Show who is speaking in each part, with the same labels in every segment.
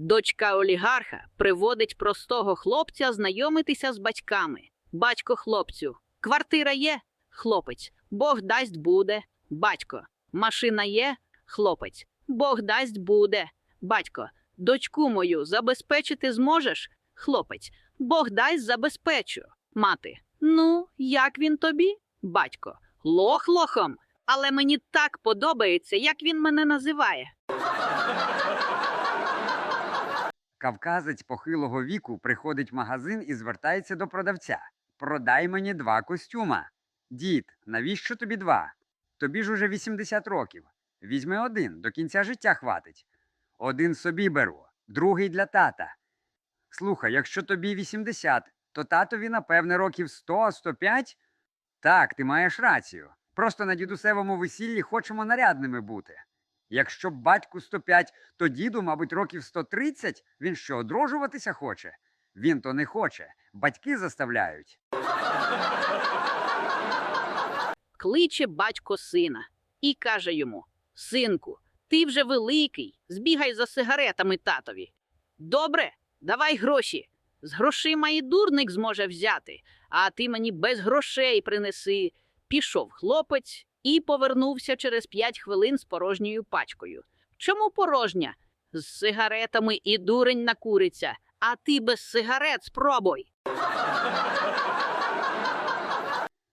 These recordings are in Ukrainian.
Speaker 1: Дочка олігарха приводить простого хлопця знайомитися з батьками. Батько хлопцю. Квартира є? Хлопець. Бог дасть буде. Батько. Машина є? Хлопець. Бог дасть буде. Батько. Дочку мою забезпечити зможеш? Хлопець. Бог дасть забезпечу. Мати. Ну, як він тобі? Батько. Лох лохом. Але мені так подобається, як він мене називає.
Speaker 2: Кавказець похилого віку приходить в магазин і звертається до продавця. Продай мені два костюма. Дід, навіщо тобі два? Тобі ж уже 80 років. Візьми один, до кінця життя хватить. Один собі беру, другий для тата. Слухай, якщо тобі 80, то татові, напевне, років 100-105? Так, ти маєш рацію. Просто на дідусевому весіллі хочемо нарядними бути. Якщо б батьку 105, то діду, мабуть, років 130, він що, одружуватися хоче? Він то не хоче, батьки заставляють.
Speaker 1: кличе батько сина і каже йому: Синку, ти вже великий, збігай за сигаретами татові. Добре, давай гроші. З грошима і дурник зможе взяти, а ти мені без грошей принеси. Пішов хлопець і повернувся через п'ять хвилин з порожньою пачкою. Чому порожня? З сигаретами і дурень накуриться, а ти без сигарет спробуй.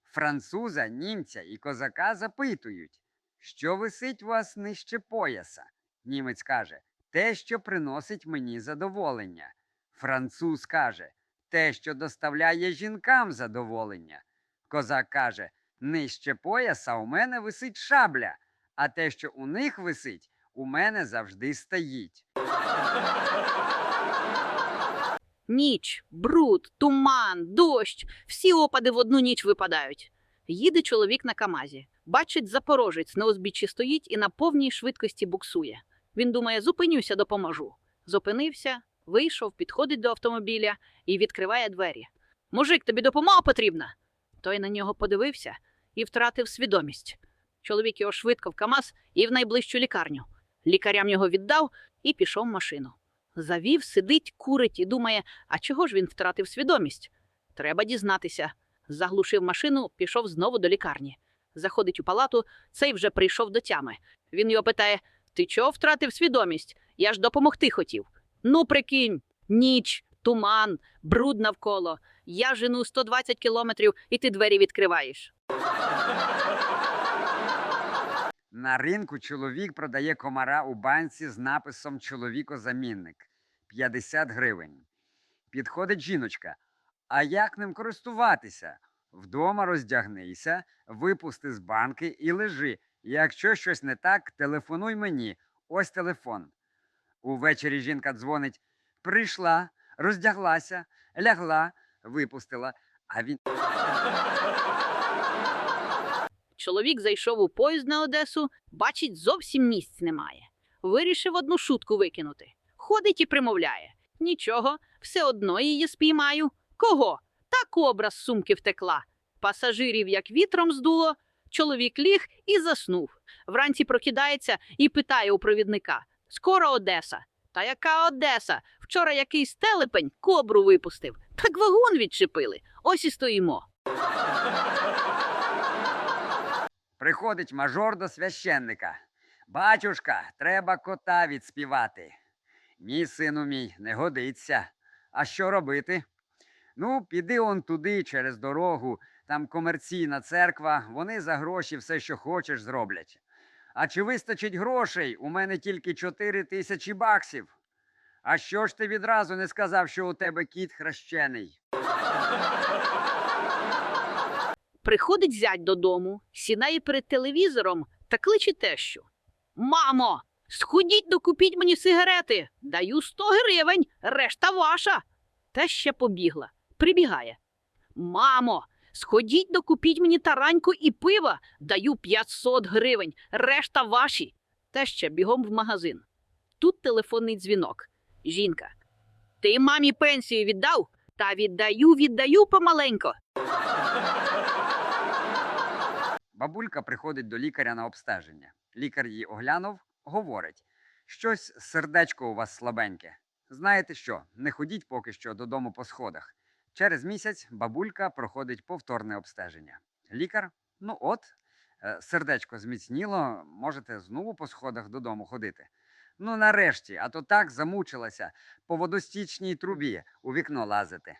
Speaker 2: Француза, німця і козака запитують, що висить у вас нижче пояса. Німець каже, те, що приносить мені задоволення. Француз каже, те, що доставляє жінкам задоволення. Козак каже, нижче пояса у мене висить шабля, а те, що у них висить, у мене завжди стоїть.
Speaker 1: Ніч, бруд, туман, дощ, всі опади в одну ніч випадають. Їде чоловік на Камазі. Бачить, запорожець на узбіччі стоїть і на повній швидкості буксує. Він думає, зупинюся, допоможу. Зупинився, вийшов, підходить до автомобіля і відкриває двері. Мужик, тобі допомога потрібна? Той на нього подивився і втратив свідомість. Чоловік його швидко в Камаз і в найближчу лікарню. Лікарям його віддав і пішов в машину. Завів, сидить, курить і думає, а чого ж він втратив свідомість? Треба дізнатися. Заглушив машину, пішов знову до лікарні. Заходить у палату, цей вже прийшов до тями. Він його питає: Ти чого втратив свідомість? Я ж допомогти хотів. Ну, прикинь, ніч, туман, бруд навколо. Я жену 120 кілометрів, і ти двері відкриваєш.
Speaker 2: На ринку чоловік продає комара у банці з написом Чоловікозамінник 50 гривень. Підходить жіночка. А як ним користуватися? Вдома роздягнися, випусти з банки і лежи. Якщо щось не так, телефонуй мені. Ось телефон. Увечері жінка дзвонить: прийшла, роздяглася, лягла, випустила. А він
Speaker 1: Чоловік зайшов у поїзд на Одесу, бачить, зовсім місць немає. Вирішив одну шутку викинути. Ходить і примовляє: Нічого, все одно її спіймаю. Кого? Та кобра з сумки втекла. Пасажирів як вітром здуло. Чоловік ліг і заснув. Вранці прокидається і питає у провідника: Скоро Одеса. Та яка Одеса? Вчора якийсь телепень кобру випустив. Так вагон відчепили. Ось і стоїмо.
Speaker 2: Приходить мажор до священника. Батюшка, треба кота відспівати. Ні, сину мій, не годиться. А що робити? Ну, піди он туди, через дорогу, там комерційна церква, вони за гроші все, що хочеш, зроблять. А чи вистачить грошей? У мене тільки чотири тисячі баксів. А що ж ти відразу не сказав, що у тебе кіт хрещений?
Speaker 1: Приходить зять додому, сідає перед телевізором та кличе тещу. Мамо, сходіть докупіть мені сигарети. Даю 100 гривень, решта ваша. Теща побігла, прибігає. Мамо, сходіть докупіть мені тараньку і пива. Даю 500 гривень, решта ваші. Теща бігом в магазин. Тут телефонний дзвінок. Жінка. Ти мамі пенсію віддав? Та віддаю, віддаю помаленько.
Speaker 2: Бабулька приходить до лікаря на обстеження. Лікар її оглянув, говорить: щось сердечко у вас слабеньке. Знаєте що? Не ходіть поки що додому по сходах. Через місяць бабулька проходить повторне обстеження. Лікар, ну от, е, сердечко зміцніло, можете знову по сходах додому ходити. Ну нарешті, а то так замучилася по водостічній трубі у вікно лазити.